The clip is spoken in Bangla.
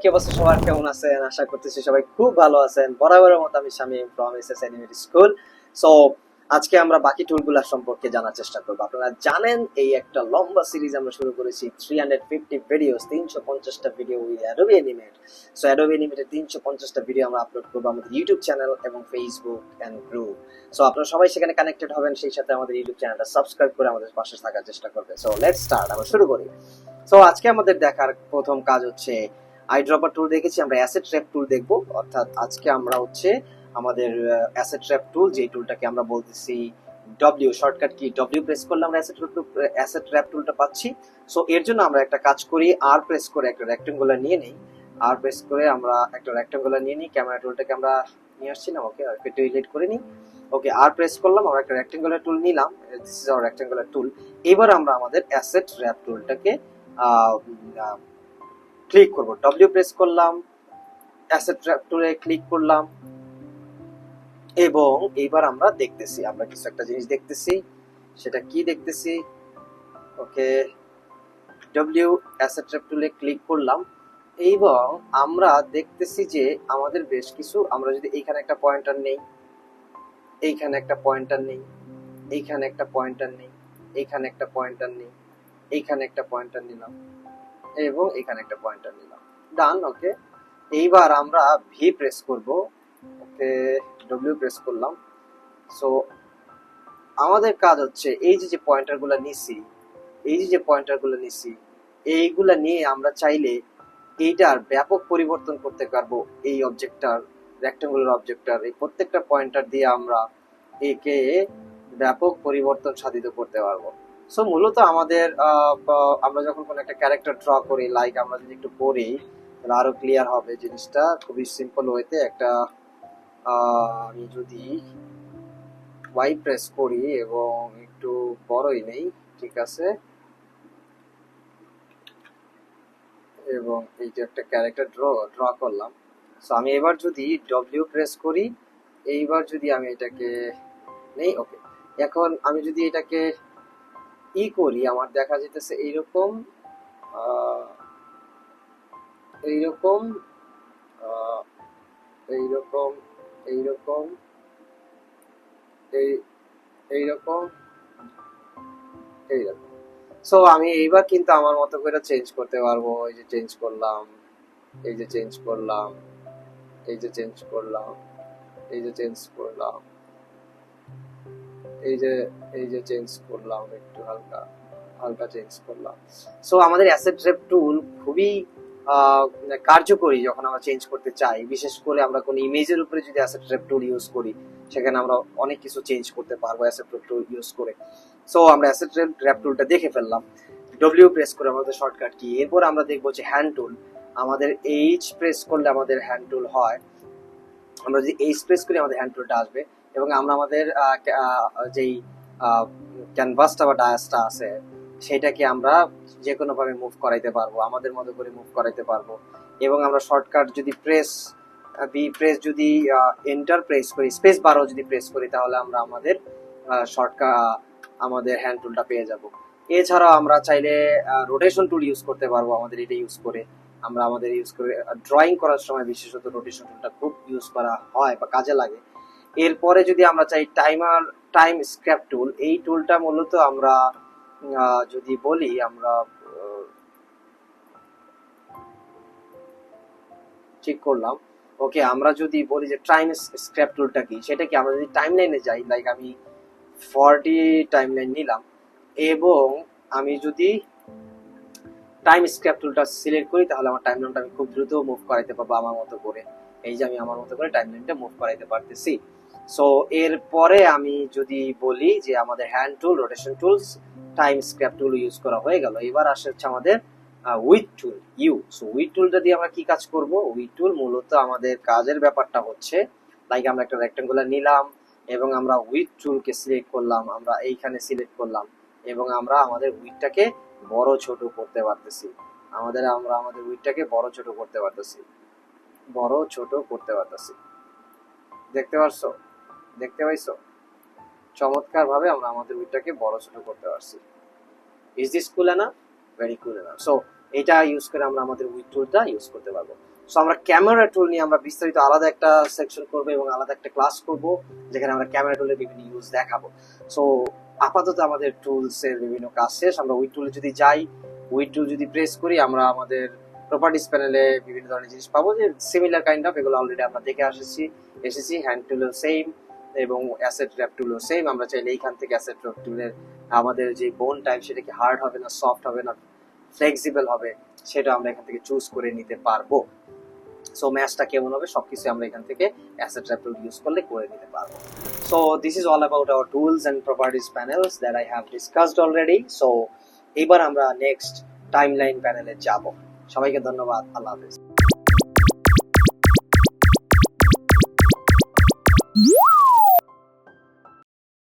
কি অবস্থা? সবার কেমন আছেন? আশা করতেছি সবাই খুব ভালো আছেন। বরাবরের মতো আমি Shamim from S S animate school so আজকে আমরা বাকি টুলগুলা সম্পর্কে জানার চেষ্টা করব। আপনারা জানেন, এই একটা লম্বা সিরিজ আমরা শুরু করেছি থ্রি হান্ড্রেড ফিফটি ভিডিওস তিনশো পঞ্চাশটা video with Adobe Animate so Adobe এনিমেটের তিনশো পঞ্চাশটা ভিডিও আমরা আপলোড করব আমাদের ইউটিউব চ্যানেল এবং ফেসবুক অ্যান্ড গ্রুপ সো আপনারা সবাই সেখানে কানেক্টেড হবেন, সেই সাথে আমাদের ইউটিউব চ্যানেলটা সাবস্ক্রাইব করে আমাদের পাশে থাকার চেষ্টা করবে সো লেটস স্টার্ট আমরা শুরু করি। সো আজকে আমাদের দেখার প্রথম কাজ হচ্ছে আই ড্রপার টুল দেখেছি, আমরা অ্যাসেট ট্র্যাপ টুল দেখব। অর্থাৎ আজকে আমরা হচ্ছে আমাদের অ্যাসেট ট্র্যাপ টুল যে টুলটাকে আমরা বলতেছি ডব্লিউ শর্টকাট কি ডব্লিউ প্রেস করলে আমরা অ্যাসেট অ্যাসেট ট্র্যাপ টুলটা পাচ্ছি। সো এর জন্য আমরা একটা কাজ করি আর প্রেস করে একটা রেক্টেঙ্গুলার নিয়ে নিই। আর প্রেস করে আমরা একটা রেক্টেঙ্গুলার নিয়ে নিই ক্যামেরা টুলটাকে আমরা নিয়ে আসছি না, ওকে একটু ডিলিট করে নিই। ওকে আর প্রেস করলাম, আমরা একটা রেক্টেঙ্গুলার টুল নিলাম this is our rectangular tool এবার আমরা আমাদের অ্যাসেট র্যাপ টুলটাকে ক্লিক করব। ডব্লিউ প্রেস করলাম অ্যাসেট র্যাপ টুলে ক্লিক করলাম এবং এইবার আমরা দেখতেছি, আমরা কিছু একটা জিনিস দেখতেছি, সেটা কি দেখতেছি? ওকে ডব্লিউ অ্যাসেট র্যাপ টুলে ক্লিক করলাম এবং আমরা দেখতেছি যে আমাদের বেশ কিছু, আমরা যদি এইখানে একটা পয়েন্টার নেই, এইখানে একটা পয়েন্টার নেই, এইখানে একটা পয়েন্টার নেই, এইখানে একটা পয়েন্টার নেই, এইখানে একটা পয়েন্টার নিলাম। এবং এখানে একটা পয়েন্টার নিলাম। ডান ওকে এইবার আমরা ভি প্রেস করব। ওকে ডব্লিউ প্রেস করলাম। সো আমাদের কাজ হচ্ছে এই যে যে পয়েন্টারগুলো নিছি, এই যে যে পয়েন্টারগুলো নিছি, এইগুলা নিয়ে আমরা চাইলে এইটার ব্যাপক পরিবর্তন করতে পারব এই অবজেক্টটার রেক্টেঙ্গুলার অবজেক্টটার এই প্রত্যেকটা পয়েন্টার দিয়ে আমরা একে ব্যাপক পরিবর্তন সাধিত করতে পারব। সো মূলত আমাদের আমরা যখন কোনো একটা ক্যারেক্টার ড্র করি লাইক আমরা যদি একটু পড়ি, তাহলে আরও ক্লিয়ার হবে জিনিসটা। খুবই সিম্পল ওয়েতে একটা আমি যদি ওয়াই প্রেস করি এবং একটু বড়ই নেই, ঠিক আছে? এবং এই যে একটা ক্যারেক্টার ড্র ড্র করলাম। সো আমি এবার যদি ডব্লিউ প্রেস করি, এইবার যদি আমি এটাকে নেই ওকে এখন আমি যদি এটাকে ই করি আমার দেখা যেতেছে এইরকম এইরকম এইরকম এইরকম, এই, এইরকম এইরকম। সো আমি এইবার কিন্তু আমার মতো করে চেঞ্জ করতে পারব। এই যে চেঞ্জ করলাম, এই যে চেঞ্জ করলাম, এই যে চেঞ্জ করলাম, এই যে চেঞ্জ করলাম। এই যে এই যে চেঞ্জ করলাম, একটু হালকা হালকা চেঞ্জ করলাম। সো আমাদের অ্যাসেট রেপ টুল খুবই কার্যকরী যখন আমরা চেঞ্জ করতে চাই। বিশেষ করে আমরা কোনো ইমেজের উপরে যদি অ্যাসেট রেপ টুল ইউজ করি, সেখানে আমরা অনেক কিছু চেঞ্জ করতে পারব অ্যাসেট রেপ টুল ইউজ করে। সো আমরা অ্যাসেট র্যাপ টুলটা দেখে ফেললাম। ডব্লিউ প্রেস করে আমাদের শর্টকাট কি? এরপর আমরা দেখব যে হ্যান্ড টুল আমাদের এইচ প্রেস করলে আমাদের হ্যান্ড টুল হয়। আমরা যদি এইচ প্রেস করি, আমাদের হ্যান্ড টুলটা আসবে। এবং আমরা আমাদের যেই ক্যানভাসটা বা ডায়াসটা আছে, সেটাকে আমরা যে কোনো ভাবে মুভ করাইতে পারব, আমাদের মতো করে মুভ করাইতে পারব। এবং আমরা শর্টকাট যদি প্রেস বি প্রেস যদি এন্টার প্রেস করি স্পেস বারও যদি প্রেস করি, তাহলে আমরা আমাদের শর্টকাট আমাদের হ্যান্ড টুলটা পেয়ে যাব। এছাড়াও আমরা চাইলে রোটেশন টুল ইউজ করতে পারব আমাদের এটা ইউজ করে। আমরা আমাদের ইউজ করে ড্রয়িং করার সময় বিশেষত রোটেশন টুলটা খুব ইউজ করা হয় বা কাজে লাগে। এরপরে যদি আমরা চাই টাইমার টাইম স্ক্র্যাপ টুল এই টুলটা মূলত আমরা যদি বলি আমরা ঠিক করলাম। ওকে আমরা যদি বলি যে টাইম স্ক্র্যাপ টুলটা কি, সেটা কি আমরা যদি টাইম লাইনে যাই লাইক আমি ফর্টি টাইম লাইন নিলাম, এবং আমি যদি টাইম স্ক্র্যাপ টুলটা সিলেক্ট করি, তাহলে আমার টাইম লাইনটা আমি খুব দ্রুত মুভ করাইতে পারব আমার মতো করে। এই যে আমি আমার মতো করে টাইম লাইনটা মুভ করাইতে পারতেছি। সো এরপরে আমি যদি বলি যে আমাদের hand tool rotation tools time scrap tool use করা হয়ে গেল। এবার আসে হচ্ছে আমাদের with tool you so with টুলটা দিয়ে আমরা কি কাজ করব? উইথ টুল মূলত আমাদের কাজের ব্যাপারটা হচ্ছে লাইক আমরা একটা রেক্টেঙ্গুলার নিলাম এবং আমরা উইথ টুলকে সিলেক্ট করলাম, আমরা এইখানে সিলেক্ট করলাম এবং আমরা আমাদের উইথটাকে বড় ছোট করতে পারতেছি। আমাদের, আমরা আমাদের উইথটাকে বড় ছোট করতে পারতেছি। বড় ছোট করতে পারতেছি। দেখতে পারছ? দেখতে পাইছো? চমৎকার ভাবে আমরা আমাদের উইথটাকে বড় ছোট করতে পারছি। ইজ দিস কুল না ভেরি কুল না সো এটা ইউজ করে আমরা আমাদের উইক টুলটা ইউজ করতে পারব। সো আমরা ক্যামেরা টুল নিয়ে আমরা বিস্তারিত আলাদা একটা সেকশন করব এবং আলাদা একটা ক্লাস করব, যেখানে আমরা ক্যামেরা টুলের বিভিন্ন ইউজ দেখাবো। সো আপাতত আমাদের টুলস এর বিভিন্ন কাজ শেষ। আমরা উইক টুলে যদি যাই উইক টুল যদি প্রেস করি, আমরা আমাদের প্রপার্টিস প্যানেলে বিভিন্ন ধরনের জিনিস পাবো। যে সিমিলার কাইন্ড অফ এগুলো অলরেডি আমরা দেখে এসেছি এসেছি হ্যান্ড টুলও সেম এবং অ্যাসেট র্যাপটুলো সেম আমরা চাইলে এইখান থেকে অ্যাসেট র্যাপটুলের আমাদের যে বোন টাইপ সেটা কি হার্ড হবে না সফট হবে না ফ্লেক্সিবল হবে, সেটা আমরা এখান থেকে চুজ করে নিতে পারব। সো ম্যাচটা কেমন হবে সব কিছু আমরা এখান থেকে অ্যাসেট র্যাপটুল ইউজ করলে করে নিতে পারব। So this is all about our tools and properties panels that I have discussed already so এইবার আমরা নেক্সট টাইমলাইন প্যানেলে যাব। সবাইকে ধন্যবাদ, আল্লাহ হাফেজ।